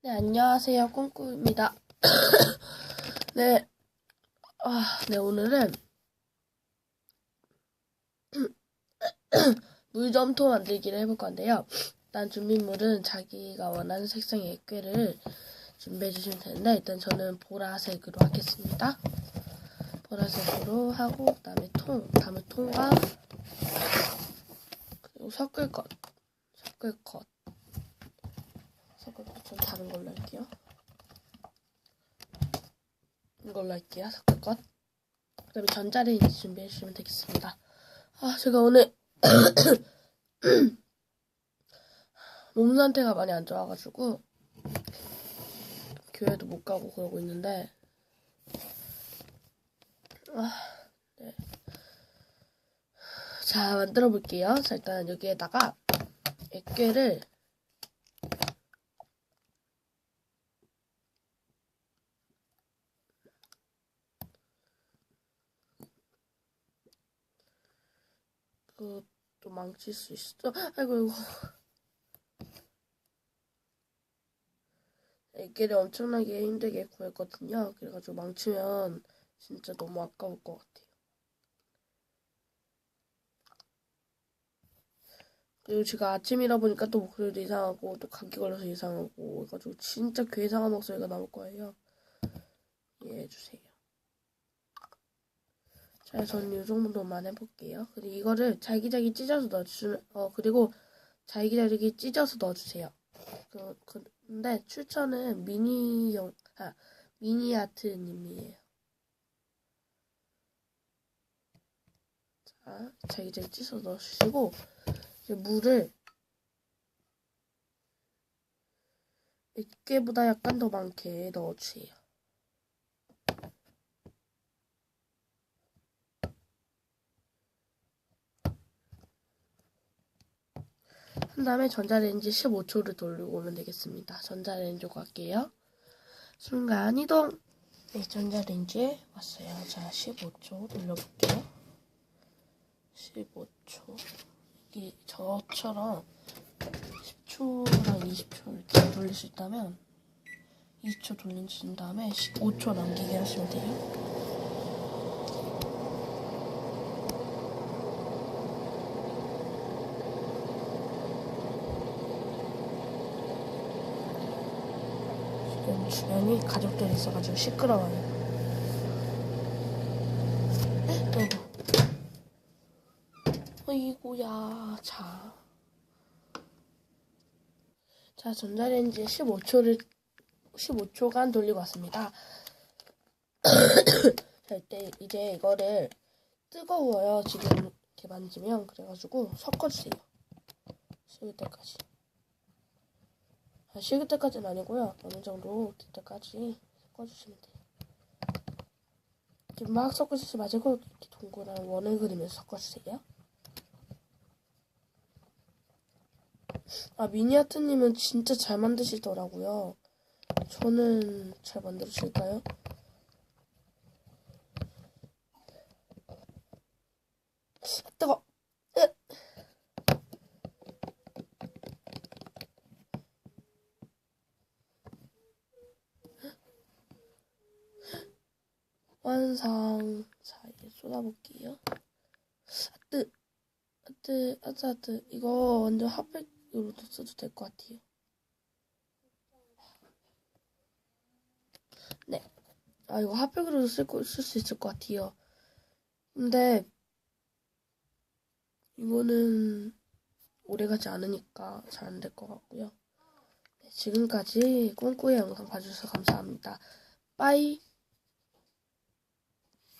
네, 안녕하세요. 꿍꿍입니다. 네, 아, 네, 오늘은 물점토 만들기를 해볼 건데요. 일단 준비물은 자기가 원하는 색상의 액괴를 준비해 주시면 되는데, 일단 저는 보라색으로 하겠습니다. 보라색으로 하고, 그 다음에 통, 다음에 통과, 그리고 섞을 것, 섞을 것. 것좀 다른 걸로 할게요. 이걸로 할게요. 섞을 것. 그 다음에 전자레인지 준비해 주시면 되겠습니다. 아, 제가 오늘 몸 상태가 많이 안 좋아가지고 교회도 못 가고 그러고 있는데 아, 네. 자, 만들어 볼게요. 자, 일단 여기에다가 액괴를 그또 망칠 수 있어. 아이고 아이고. 애기를 엄청나게 힘들게 구했거든요. 그래가지고 망치면 진짜 너무 아까울 것 같아요. 그리고 제가 아침이라 보니까 또 목소리도 이상하고 또 감기 걸려서 이상하고 그래가지고 진짜 괴상한 목소리가 나올 거예요. 이해해 주세요. 자, 저는 이 정도만 해볼게요. 그리고 이거를 잘기잘기 찢어서 넣어주시면, 어, 그리고 잘기잘기 찢어서 넣어주세요. 그, 근데 출처는 미니용, 아, 미니아트님이에요. 자, 잘기잘기 찢어서 넣어주시고, 이제 물을 액괴보다 약간 더 많게 넣어주세요. 한 다음에 전자레인지 15초를 돌리고 오면 되겠습니다. 전자레인지로 갈게요. 순간 이동! 네, 전자레인지에 왔어요. 자, 15초 돌려볼게요. 15초. 이 저처럼 10초랑 20초 이렇게 돌릴 수 있다면 20초 돌리신 다음에 15초 남기게 하시면 돼요. 지금 주변이 가족들이 있어가지고 시끄러워요. 어이구. 어이구야, 자. 자, 전자레인지 15초를, 15초간 돌리고 왔습니다. 자, 이때, 이제 이거를 뜨거워요. 지금 이렇게 만지면. 그래가지고 섞어주세요. 식을 때까지. 아, 식을 때까지는 아니고요. 어느 정도 될 때까지 섞어주시면 돼요. 이렇게 막 섞어주지 마시고 동그란 원을 그리면서 섞어주세요. 아 미니아트님은 진짜 잘 만드시더라고요. 저는 잘 만들어질까요? 아, 뜨거. 자, 이제 쏟아볼게요. 아뜨, 아뜨, 아뜨, 아뜨. 이거 완전 핫팩으로도 써도 될 것 같아요. 네. 아, 이거 핫팩으로도 쓸수 있을 것 같아요. 근데, 이거는 오래가지 않으니까 잘 안 될 것 같고요. 네, 지금까지 꿍꾸의 영상 봐주셔서 감사합니다. 빠이.